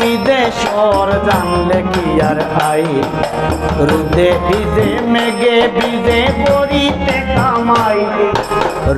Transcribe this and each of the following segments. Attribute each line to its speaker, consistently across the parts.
Speaker 1: বিদেশর জানলে কি আর খাই রুদে ভিজে, মেঘে ভিজে পড়িতে কামাই।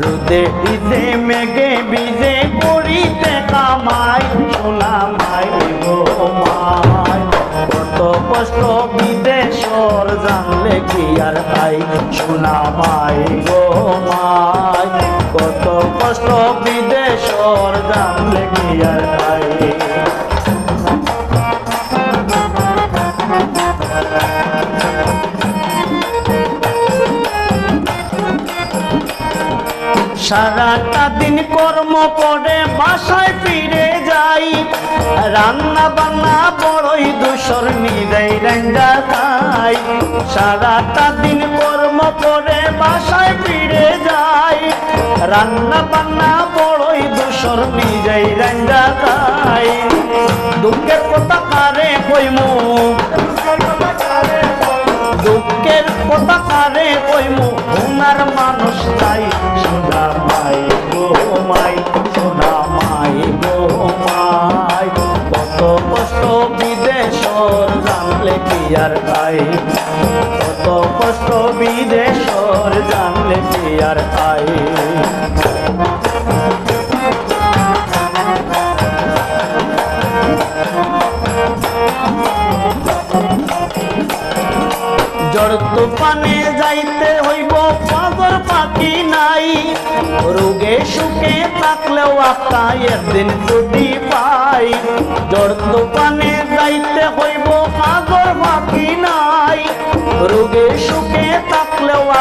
Speaker 1: রুদে ভিজে, মেঘে ভিজে পড়িতে কামাই। সোনা মাই গো মাই কত কষ্ট বিদেশর জানলে কি আর খাই সোনা মাই গো মাই কত কষ্ট বিদেশর জানলে কি আর সারাটা দিন কর্ম করে, বাসায় ফিরে যাই। রান্না বান্না বড়ই দূষর নিজেই রান্না খাই। সারাটা দিন কর্ম করে, বাসায় ফিরে যাই। রান্না বান্না বড়ই দূষর নিজেই রান্না খাই। দুঃখের কথা কারে কইমু? দুঃখের কথা কারে কইমু? আর খাই কত কষ্ট বিদেশর জানলে আর খাই জড় তুফানে যাইতে হইব পাগর পাখি নাই। রোগে সুখে থাকলেও আকা একদিন ছুটি পাই। জড় তুফানে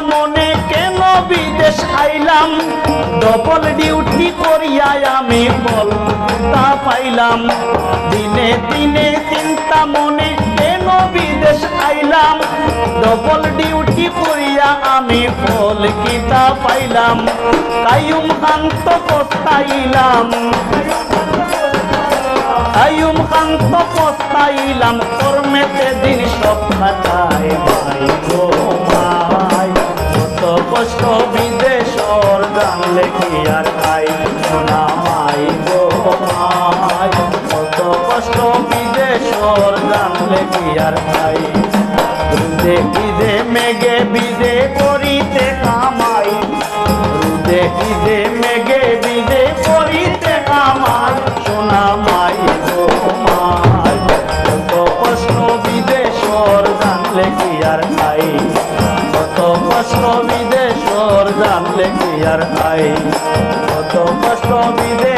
Speaker 1: মনে কেন বিদেশ আইলাম? ডবল ডিউটি করিয়া আমি বল তা পাইলাম। দিনে দিনে চিন্তা মনে কেন বিদেশ আইলাম? ডবল ডিউটি করিয়া আমি ফল কিতা পাইলাম? কায়ুম কান্ত পস্তাইলাম। আয়ুম কান্ত পস্তাইলাম। কর্মেতে দিন সব খাতায় সোনা মাই গো মাই কত কষ্ট বিদেশর জানলে কি আর খাই রুদে ভিজে মেঘে ভিজে করিতে কামাই। রুদে ভিজে মেঘে ভিজে করিতে কামাই। সোনা মাই গো মাই কত কষ্ট বিদেশর জানলে কি আর খাই কত কষ্ট বিদেশর জানলে কি আর আই কত কষ্ট বিদেশর